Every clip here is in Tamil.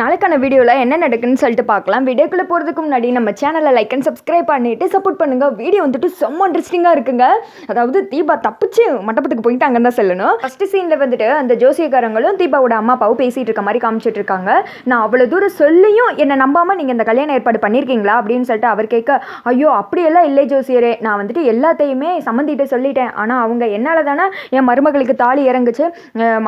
நாளைக்கான வீடியோவில் என்ன நடக்குன்னு சொல்லிட்டு பார்க்கலாம். வீடியோக்குள்ளே போகிறதுக்கு முன்னாடி நம்ம சேனலை லைக் அண்ட் சப்ஸ்கிரைப் பண்ணிவிட்டு சப்போர்ட் பண்ணுங்கள் வீடியோ வந்துட்டு செம்ம இன்ட்ரெஸ்டிங்காக இருக்குங்க. அதாவது தீபா தப்பிச்சு மண்டபத்துக்கு போயிட்டு அங்கே தான் செல்லணும். ஃபஸ்ட்டு சீனில் வந்துட்டு அந்த ஜோசியக்காரங்களும் தீபாவோட அம்மா அப்பாவும் பேசிகிட்டு இருக்க மாதிரி காமிச்சிட்டு இருக்காங்க. நான் அவ்வளோ தூரம் சொல்லியும் என்னை நம்பாமல் நீங்கள் இந்த கல்யாணம் ஏற்பாடு பண்ணியிருக்கீங்களா அப்படின்னு சொல்லிட்டு அவர் கேட்க ஐயோ அப்படியெல்லாம் இல்லை ஜோசியரே. நான் வந்துட்டு எல்லாத்தையுமே சம்மந்திட்டு சொல்லிட்டேன். ஆனால் அவங்க என்னால் தானே என் மருமகளுக்கு தாலி இறங்குச்சு.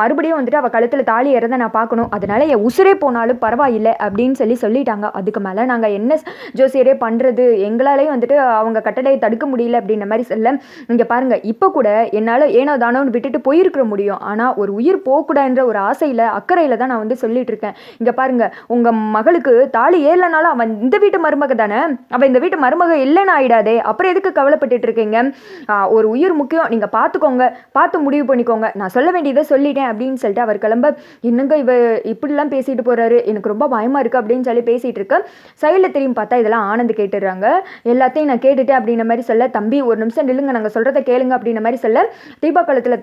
மறுபடியும் வந்துட்டு அவள் கழுத்தில் தாலி இறந்த நான் பார்க்கணும். அதனால என் உசுரே போனாலும் பரவாயில்லை அப்படின்னு சொல்லி சொல்லிட்டாங்க. அதுக்கு மேலே நாங்கள் என்ன ஜோசியரே பண்ணுறது எங்களாலேயும் வந்துட்டு அவங்க கட்டளையை தடுக்க முடியல அப்படின்ற மாதிரி சொல்ல இங்கே பாருங்கள் இப்போ கூட என்னால் ஏனோ தானோன்னு விட்டுட்டு போயிருக்கிற முடியும். ஆனால் ஒரு உயிர் போகக்கூடாதுன்ற ஒரு ஆசையில் அக்கறையில் தான் நான் வந்து சொல்லிட்டு இருக்கேன். இங்கே பாருங்கள் உங்கள் மகளுக்கு தாலி ஏறலனாலும் அவன் இந்த வீட்டு மருமக தானே? அவன் இந்த வீட்டு மருமக இல்லைன்னு ஆயிடாதே. அப்புறம் எதுக்கு கவலைப்பட்டுட்டு இருக்கீங்க? ஒரு உயிர் முக்கியம். நீங்கள் பார்த்துக்கோங்க பார்த்து முடிவு பண்ணிக்கோங்க. நான் சொல்ல வேண்டியதை சொல்லிட்டேன் அப்படின்னு சொல்லிட்டு அவர் கிளம்ப என்னங்க இவ இப்படிலாம் பேசிட்டு போகிறாரு எனக்கு ரொம்ப பயமா இருக்கு அப்படின்னு சொல்லி பேசிட்டு இருக்கு. சைடில் திரும்பி பார்த்தா இதெல்லாம் ஆனந்த் கேட்டுடுறாங்க. எல்லாத்தையும் நான் கேட்டுட்டேன் அப்படின்ற மாதிரி சொல்ல தம்பி ஒரு நிமிஷம் நில்லுங்க. நாங்கள் சொல்றதை கேளுங்க அப்படின்ற மாதிரி சொல்ல தீபா காலத்தில்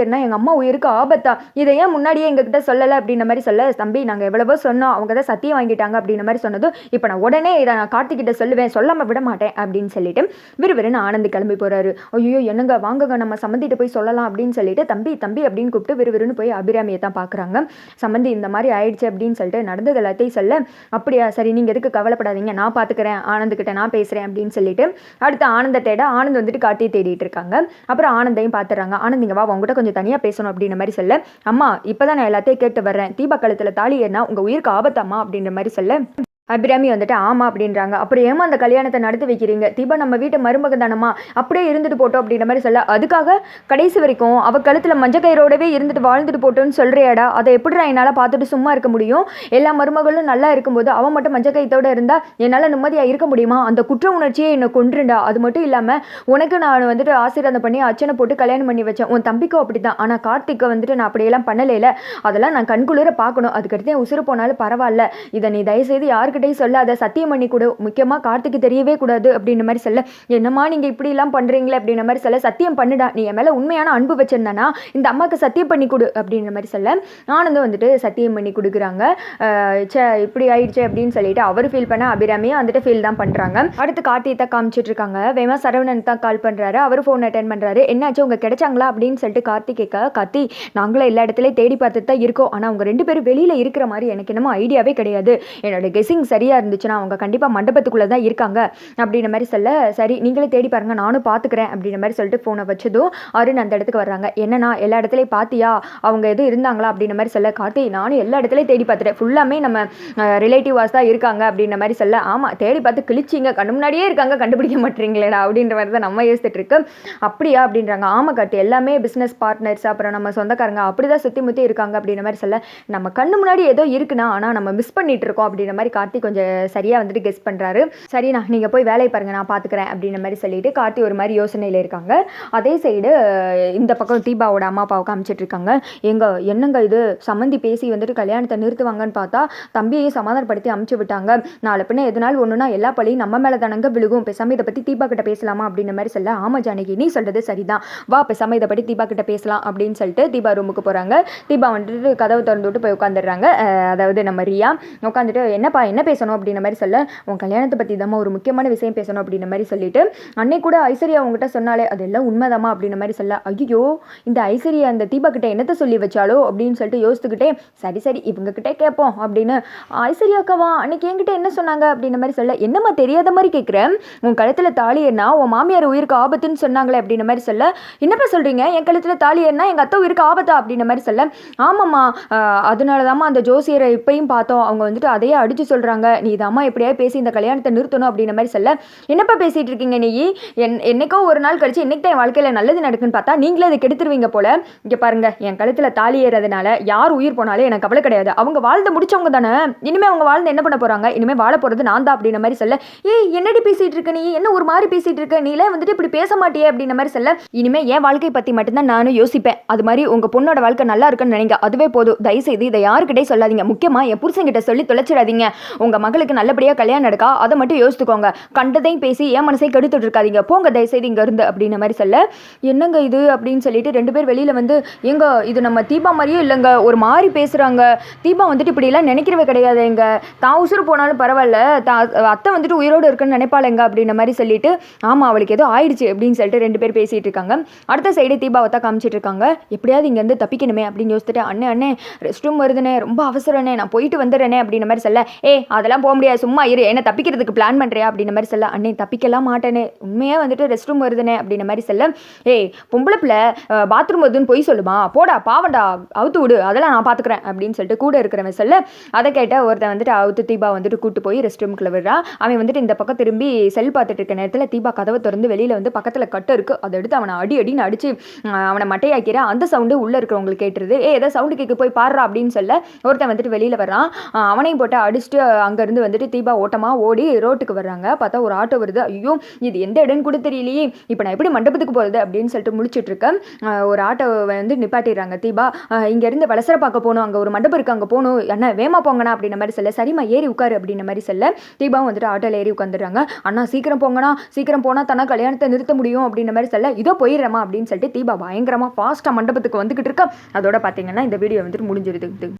ஏறினா எங்கள் அம்மா உயிருக்கு ஆபத்தா. இதை ஏன் முன்னாடியே எங்ககிட்ட சொல்லலை? அப்படின்ற மாதிரி சொல்ல தம்பி நாங்கள் எவ்வளவோ சொன்னோம். அவங்க தான் சத்தியம் வாங்கிட்டாங்க அப்படின்ற மாதிரி சொன்னதும் இப்போ நான் உடனே இதை நான் கார்த்திகிட்ட சொல்லுவேன். சொல்லாமல் விட மாட்டேன் அப்படின்னு சொல்லிட்டு விறுவிறுன்னு ஆனந்த் கிளம்பி போறாரு. ஐயோ என்னங்க? வாங்குங்க. நம்ம சம்மந்திட்ட போய் சொல்லலாம் அப்படின்னு சொல்லிட்டு தம்பி தம்பி அப்படின்னு கூப்பிட்டு விறுவிறுன்னு போய் அபிராமியை தான் பார்க்குறாங்க சம்மந்தி இந்த மாதிரி ஆயிடுச்சு அப்படின்னு சொல்லிட்டு நடந்தது எல்லாத்தையும் சொல்ல அப்படியா சரி நீங்கள் எதுக்கு கவலைப்படாதீங்க நான் பார்த்துக்கிறேன் ஆனந்துக்கிட்ட நான் பேசுகிறேன் அப்படின்னு சொல்லிட்டு அடுத்து ஆனந்த தேட ஆனந்த் வந்துட்டு காட்டி தேடிட்டு இருக்காங்க. அப்புறம் ஆனந்தையும் பார்த்துறாங்க ஆனந்த் இங்கே வா உங்ககிட்ட கொஞ்சம் தனியாக பேசணும் அப்படின்ற மாதிரி சொல்ல அம்மா இப்போ தான் நான் எல்லாத்தையும் கேட்டு வர்றேன். தீபா கழுத்தில் தாலி என்ன உங்கள் உயிருக்கு ஆபத்தாம்மா? அப்படின்ற மாதிரி சொல்ல அபிராமி வந்துட்டு ஆமாம் அப்படின்றாங்க. அப்புறம் ஏமா அந்த கல்யாணத்தை நடத்தி வைக்கிறீங்க? தீபா நம்ம வீட்டு மருமக தானம்மா அப்படியே இருந்துட்டு போட்டோம் அப்படின்ற மாதிரி சொல்ல அதுக்காக கடைசி வரைக்கும் அவள் கழுத்தில் மஞ்சள் கயிறோடவே இருந்துட்டு வாழ்ந்துட்டு போட்டோன்னு சொல்றியாடா? அதை எப்படிடா என்னால் பார்த்துட்டு சும்மா இருக்க முடியும்? எல்லா மருமகளும் நல்லா இருக்கும்போது அவன் மட்டும் மஞ்சள் கயிறத்தோட இருந்தால் என்னால் நிம்மதியாக இருக்க முடியுமா? அந்த குற்ற உணர்ச்சியை என்னை கொன்றுண்டா. அது மட்டும் இல்லாமல் உனக்கு நான் வந்துட்டு ஆசீர்வாதம் பண்ணி அச்சனை போட்டு கல்யாணம் பண்ணி வச்சேன். உன் தம்பிக்கும் அப்படி தான் ஆனால் கார்த்திக்கை வந்துட்டு நான் அப்படியெல்லாம் பண்ணலையில. அதெல்லாம் நான் கண்குளிர பார்க்கணும். அதுக்கடுத்து என் உசுறு போனாலும் பரவாயில்ல. இதை நீ தயவுசெய்து யார்கிட்டையும் சொல்லாத சத்தியம் பண்ணி கொடு முக்கியமாக கார்த்திக்கு தெரியவே கூடாது அப்படின்ற மாதிரி சொல்ல என்னம்மா நீங்கள் இப்படிலாம் பண்ணுறீங்களே அப்படின்ற மாதிரி சொல்ல சத்தியம் பண்ணுடா நீ என் மேலே உண்மையான அன்பு வச்சுருந்தனா இந்த அம்மாவுக்கு சத்தியம் பண்ணி கொடு அப்படின்ற மாதிரி சொல்ல ஆனந்தம் வந்துட்டு சத்தியம் பண்ணி கொடுக்குறாங்க அஹ் இப்படி ஆயிடுச்சு அப்படின்னு சொல்லிட்டு அவர் ஃபீல் பண்ண அபிராமியும் வந்துட்டு ஃபீல் தான் பண்ணுறாங்க அடுத்து கார்த்தியை தான் காமிச்சிட்டு இருக்காங்க வேமா சரவணன் தான் கால் பண்ணுறாரு அவர் ஃபோன் அட்டன் பண்ணுறாரு என்னாச்சு உங்கள் கிடைச்சாங்களா? அப்படின்னு சொல்லிட்டு கார்த்தி கேட்க கார்த்தி நாங்களும் எல்லா இடத்துலையும் தேடி பார்த்துட்டு தான் இருக்கோம். ஆனால் அவங்க ரெண்டு பேரும் வெளியில் இருக்கிற மாதிரி எனக்கு என்னமோ ஐடியாவே கிடையாது. என்னோட கெஸிங் சரியாக இருந்துச்சுன்னா அவங்க கண்டிப்பாக மண்டபத்துக்குள்ளே தான் இருக்காங்க. அப்படின்ற மாதிரி சொல்ல சரி நீங்களே தேடி பாருங்க நானும் பார்த்துக்கிறேன் அப்படின்ற மாதிரி சொல்லிட்டு ஃபோனை வச்சதும் அருண் அந்த இடத்துக்கு வர்றாங்க. என்னன்னா எல்லா இடத்துலையும் பார்த்தியா அவங்க எதுவும் இருந்தாங்களா? அப்படின்ற மாதிரி சொல்ல கார்த்தி நானும் எல்லா இடத்துலையும் தேடி பார்த்துட்டேன் ஃபுல்லாமே நம்ம ரிலேட்டிவாஸ் தான் இருக்காங்க அப்படின்ற மாதிரி சொல்ல ஆமாம் தேடி பார்த்து கிழிச்சிங்க. கண்ணு முன்னாடியே இருக்காங்க கண்டுபிடிக்க மாட்டீங்களேடா அப்படின்ற மாதிரி தான் நம்ம யோசிச்சுட்டு இருக்கு அப்படியா? அப்படின்றாங்க. ஆமாம் கார்த்தி எல்லாமே பிஸ்னஸ் பார்ட்னர்ஸ் அப்புறம் நம்ம சொந்தக்காரங்க அப்படி தான் சுற்றி முற்றி இருக்காங்க அப்படின்ற மாதிரி சொல்ல நம்ம கண்ணு முன்னாடி ஏதோ இருக்குன்னா ஆனால் நம்ம மிஸ் பண்ணிட்டு இருக்கோம் அப்படின்ற மாதிரி கார்த்தி கொஞ்சம் சரியாக வந்துட்டு கெஸ் பண்ணுறாரு சரிண்ணா நீங்கள் போய் வேலையை பாருங்கள் நான் பார்த்துக்கிறேன் அப்படின்ற மாதிரி சொல்லிட்டு கார்த்தி ஒரு மாதிரி யோசனையில் இருக்காங்க. அதே சைடு இந்த பக்கம் தீபாவோட அம்மா அப்பாவை காமிச்சிட்டு இருக்காங்க. எங்க என்னங்க இது? சம்மந்தி பேசி வந்துட்டு கல்யாணத்தை நிறுத்துவாங்கன்னு பார்த்தா தம்பியை சமாதானப்படுத்தி அமுச்சு விட்டாங்க. நாளை பின்ன எதனால் ஒன்றுனா எல்லா பழியும் நம்ம மேலே தானங்க விழுகும். பேசாமல் இதை பற்றி தீபா கிட்ட பேசலாமா அப்படின்ற மாதிரி சொல்ல ஆமா ஜானகி நீ சொல்கிறது சரிதான். வா பேசாமல் இதை பற்றி தீபா கிட்ட பேசலாம் அப்படின்னு சொல்லிட்டு தீபா ரூமுக்கு போகிறாங்க தீபா வந்துட்டு கதவை திறந்து விட்டு போய் உட்காந்துடுறாங்க அதாவது நம்ம ரியா. உட்காந்துட்டு என்னப்பா என்ன என்ன பேசணும் அப்படின்ற மாதிரி சொல்ல உன் கல்யாணத்தை பற்றி தாம்மா ஒரு முக்கியமான விஷயம் பேசணும் அப்படின்ற மாதிரி சொல்லிட்டு அன்னை கூட ஐஸ்வர்யா உங்ககிட்ட சொன்னாலே அதெல்லாம் உண்மைதாம்மா அப்படின்ற மாதிரி சொல்ல ஐயோ இந்த ஐஸ்வர்யா அந்த தீபா கிட்ட என்னத்தை சொல்லி வச்சாலோ அப்படின்னு சொல்லிட்டு யோசித்துக்கிட்டே சரி சரி இவங்ககிட்டே கேட்போம் அப்படின்னு ஐஸ்வர்யாக்காவா அன்னைக்கு என்கிட்ட என்ன சொன்னாங்க? அப்படின்ற மாதிரி சொல்ல என்னம்மா தெரியாத மாதிரி கேட்குறேன் உன் கழுத்தில் தாலி என்ன உன் மாமியார் உயிருக்கு ஆபத்துன்னு சொன்னாங்களே அப்படின்ற மாதிரி சொல்ல என்னப்பா சொல்கிறீங்க என் கழுத்தில் தாலி என்ன எங்கள் அத்தை உயிருக்கு ஆபத்தா? அப்படின்ற மாதிரி சொல்ல ஆமாம்மா அதனால தாம்மா அந்த ஜோசியரை இப்பையும் பார்த்தோம் அவங்க வந்துட்டு அதையே அடித்து சொல்கிறாங்க நீ தாம்மா எப்படியா பேசி இந்த கல்யாணத்தை நிறுத்தணும் அப்படின்ற மாதிரி சொல்ல. என்னப்பா பேசிகிட்டு இருக்கீங்க நீ? என் என்னைக்கோ ஒரு நாள் கழிச்சு என்னைக்கு தான் என் வாழ்க்கையில் நல்லது நடக்குன்னு பார்த்தா நீங்களே அதை கெடுத்துருவீங்க போல. இங்கே பாருங்க என் கழுத்தில் தாலி ஏறதுனால யார் உயிர் போனாலும் எனக்கு கவலை கிடையாது. அவங்க வாழ்ந்து முடிச்சவங்க தானே. இனிமே அவங்க வாழ்ந்து என்ன பண்ண போறாங்க? இனிமேல் வாழ போறது நான் தான் அப்படின்ற மாதிரி சொல்ல. ஏய் என்னடி பேசிட்டு இருக்க நீ? என்ன ஒரு மாதிரி பேசிட்டு இருக்க? நீலே வந்துட்டு இப்படி பேச மாட்டியே அப்படின்ற மாதிரி சொல்ல. இனிமே என் வாழ்க்கை பத்தி மட்டும்தான் நானும் யோசிப்பேன். அது மாதிரி உங்க பொண்ணோட வாழ்க்கை நல்லா இருக்குன்னு நினைங்க. அதுவே போதும். தயவுசெய்து இதை யாருக்கிட்டே சொல்லாதீங்க. முக்கியமா என் புருஷன்கிட்ட சொல்லி தொலைச்சிடாதீங்க. உங்கள் மகளுக்கு நல்லபடியாக கல்யாணம் நடக்கா அதை மட்டும் யோசித்துக்கோங்க கண்டதையும் பேசி என் மனசை கெடுத்துட்டு இருக்காதிங்க போங்க தயவுசெய்து இங்கே இருந்து அப்படின்ன மாதிரி சொல்ல என்னங்க இது? அப்படின்னு சொல்லிட்டு ரெண்டு பேர் வெளியில் வந்து எங்க இது நம்ம தீபா மாதிரியும் இல்லைங்க. ஒரு மாதிரி பேசுகிறாங்க தீபா வந்துட்டு இப்படிலாம் நினைக்கிறவே கிடையாது எங்க. தான் உசுறு போனாலும் பரவாயில்ல. தான் அத்தை வந்துட்டு உயிரோடு இருக்குன்னு நினைப்பாளங்க அப்படின்ன மாதிரி சொல்லிட்டு ஆமாம் அவளுக்கு ஏதோ ஆயிடுச்சு. அப்படின்னு சொல்லிட்டு ரெண்டு பேர் பேசிகிட்டு இருக்காங்க. அடுத்த சைடு தீபாவை தான் காமிச்சிட்டு இருக்காங்க. எப்படியாவது இங்கேருந்து தப்பிக்கணுமே அப்படின்னு யோசிச்சுட்டு அண்ணே அண்ணே ரெஸ்ட் ரூம் வருதுனே ரொம்ப அவசரண்ணே. நான் போயிட்டு வந்துடுறேனே அப்படின்ன மாதிரி சொல்ல ஏ அதெல்லாம் போக முடியாது. சும்மா இரு. என்ன தப்பிக்கிறதுக்கு பிளான் பண்ணுறியா அப்படின்ற மாதிரி சொல்ல அண்ணே தப்பிக்கலாம் மாட்டேனே. உண்மையாக வந்துட்டு ரெஸ்ட் ரூம் வருதுனே. அப்படின்ற மாதிரி சொல்ல ஏய் பொம்பளை பிள்ளை பாத்ரூம் வருதுன்னு பொய் சொல்லுமா? போடா பாவண்டா அவுத்து விடு. அதெல்லாம் நான் பார்த்துக்கிறேன் அப்படின்னு சொல்லிட்டு கூட இருக்கிறவன் சொல்ல அதை கேட்ட ஒருத்தன் வந்துட்டு அவுத்து தீபா வந்துட்டு கூட்டு போய் ரெஸ்ட் ரூம்குள்ளே விடுறான் அவன் வந்துட்டு இந்த பக்கம் திரும்பி செல் பார்த்துட்டு இருக்க நேரத்தில் தீபா கதவை திறந்து வெளியில் வந்து பக்கத்தில் கட்டு இருக்கு. அதை எடுத்து அவனை அடி அடின்னு அடிச்சு அவனை மட்டையாக்கிறான் அந்த சவுண்டு உள்ளே இருக்கிறவங்களுக்கு கேட்டுருது. ஏ ஏதோ சவுண்டு கேட்க போய் பாடுறா அப்படின்னு சொல்ல ஒருத்தன் வந்துட்டு வெளியில் வர்றான். அவனையும் போட்டு அடிச்சுட்டு அங்கேருந்து வந்துட்டு தீபா ஓட்டமாக ஓடி ரோட்டுக்கு வர்றாங்க. பார்த்தா ஒரு ஆட்டோ வருது. ஐயோ இது எந்த இடம்னு கூட தெரியலையே. இப்போ நான் எப்படி மண்டபத்துக்கு போகிறது அப்படின்னு சொல்லிட்டு முழிச்சிட்டு இருக்கேன். ஒரு ஆட்டோ வந்து நிப்பாட்டிடுறாங்க தீபா. இங்கேருந்து வளசர பார்க்க போகணும். அங்கே ஒரு மண்டபம் இருக்கு அங்கே போகணும். அண்ணா வேமா போங்கண்ணா அப்படின்ன மாதிரி சொல்ல. சரிம்மா ஏறி உட்காரு அப்படின்ன மாதிரி சொல்ல. தீபாவும் வந்துட்டு ஆட்டோவில் ஏறி உட்காந்துடுறாங்க. அண்ணா சீக்கிரம் போங்கண்ணா. சீக்கிரம் போனால் தானே கல்யாணத்தை நிறுத்த முடியும் அப்படின்ற மாதிரி சொல்ல. இதோ போயிடுறேம்மா அப்படின்னு சொல்லிட்டு தீபா பயங்கரமாக ஃபாஸ்ட்டாக மண்டபத்துக்கு வந்துக்கிட்டு இருக்கா. அதோட பார்த்தீங்கன்னா இந்த வீடியோ வந்துட்டு முடிஞ்சிருது.